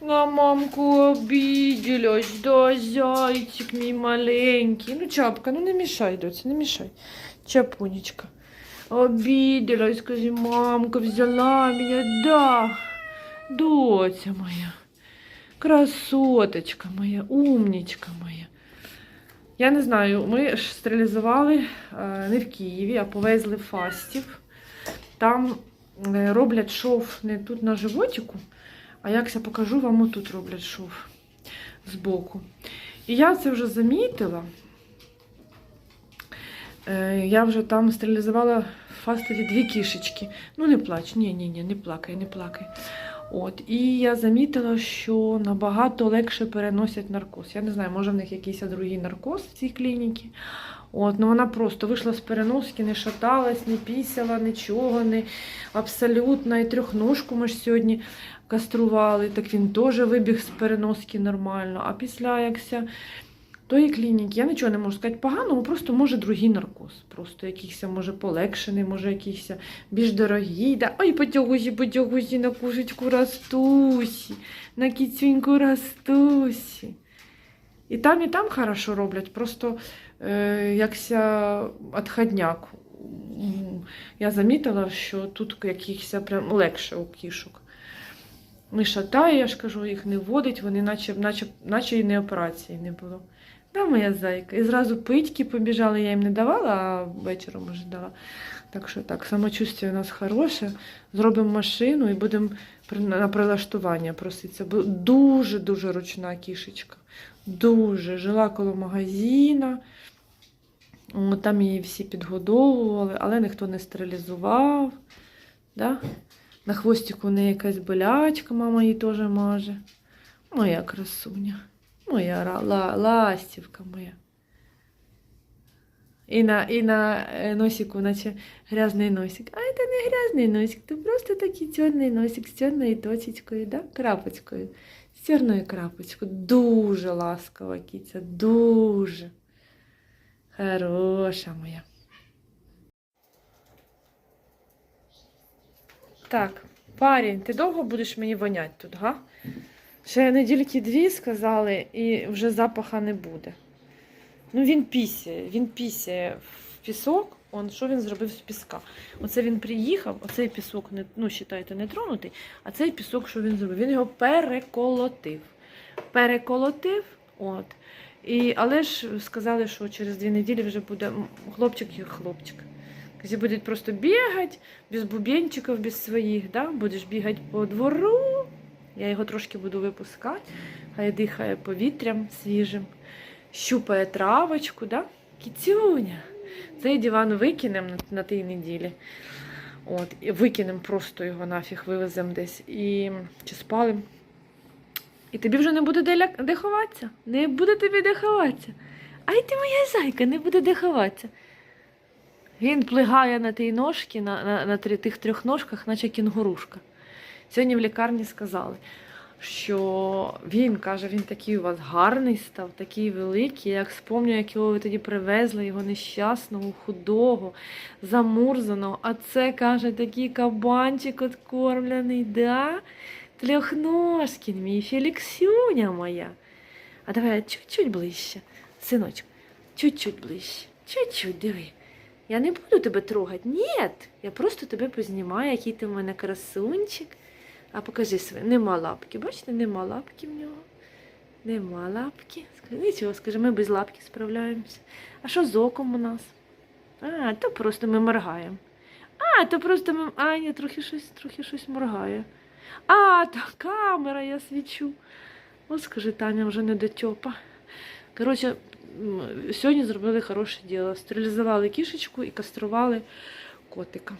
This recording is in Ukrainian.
На мамку обиделась, да, зайчик мій маленький. Ну, чапка, ну не мішай, доця, не мішай. Чапунечка. Обиделась, скажи, мамка взяла меня, да. Доця моя. Красоточка моя, умничка моя. Я не знаю, ми ж стерилізували е, не в Києві, а повезли в Фастів. Там е, роблять шов не тут на животику, а як я покажу, вам отут роблять шов збоку. І я це вже замітила. Е, Я вже там стерилізувала Фастові дві кішечки. Ну, не плач, ні, ні, ні, не плакай, не плакай. От, і я замітила, що набагато легше переносять наркоз. Я не знаю, може в них якийсь другий наркоз в цій клініці. От, ну вона просто вийшла з переноски, не шаталась, не пісяла, нічого, не абсолютно. І трьохножку ми ж сьогодні кастрували, так він теж вибіг з переноски нормально. А після якся тої клініки, я нічого не можу сказати поганого, просто може другий наркоз. Просто якийсь може полегшений, може якийсь більш дорогий. Да? Ой, потягусі, потягусі на кушечку растусі, на кіцюньку растусі. І там, і там хорошо роблять, просто е, якся отходняк. Я замітила, що тут якихось прям легше у кішок. Не шатає, я ж кажу, їх не водить, вони наче, наче, наче і не операції не було. Да, моя зайка. І зразу питьки побіжали, я їм не давала, а вечором вже дала. Так що так, самочуття у нас хороше. Зробимо машину і будемо на прилаштування проситися. Дуже-дуже ручна кішечка. Дуже. Жила коло магазина. Там її всі підгодовували, але ніхто не стерилізував. Да? На хвостику у неї якась болячка, мама її теж маже. Моя красуня. Моя ла, ластівка моя. І на, і на е, носику, наче грязний носик. А це не грязний носик, це просто такий чорний носик з чорною точечкою, да? крапочкою. З чорною крапочкою. Дуже ласкава кіця, дуже. Хороша моя. Так, парень, ти довго будеш мені воняти тут, га? Ще недільки дві сказали, і вже запаха не буде. Ну, він пісяє, він пісяє в пісок. Он, що він зробив з піска? Оце він приїхав, оцей пісок, ну, вважайте, не тронутий, а цей пісок, що він зробив? Він його переколотив. Переколотив, от. І, але ж сказали, що через дві неділі вже буде хлопчик і хлопчик. Каже, будуть просто бігати, без бубенчиків, без своїх, да? будеш бігати по двору. Я його трошки буду випускати, хай дихає повітрям свіжим, щупає травочку, да? кіцюня. Цей диван викинемо на, на тій неділі. От, і викинемо просто його нафіг, вивеземо десь і чи спалимо. І тобі вже не буде де, ля- де ховатися. Не буде тобі де ховатися. Ай ти моя зайка, не буде де ховатися. Він плигає на тій ножці, на, на, на тих трьох ножках, наче кінгурушка. Сьогодні в лікарні сказали, що він каже, він такий у вас гарний став, такий великий. Як спомню, як його ви тоді привезли, його нещасного, худого, замурзаного. А це каже, такий кабанчик откормлений, да? Трьохножкін мій Феліксюня моя. А давай чуть-чуть ближче, синочку, чуть-чуть ближче, чуть-чуть диви. Я не буду тебе трогати. Ні, я просто тебе познімаю, який ти в мене красунчик. А покажи своє. Нема лапки. Бачите, нема лапки в нього. Нема лапки. Нічого, скажи, ми без лапки справляємося. А що з оком у нас? А, то просто ми моргаємо. А, то просто ми. А, ні, трохи щось, трохи щось моргає. А, то камера, я свічу. От скажи, Таня вже не дотьопа. Коротше, сьогодні зробили хороше діло. Стерилізували кішечку і кастрували котика.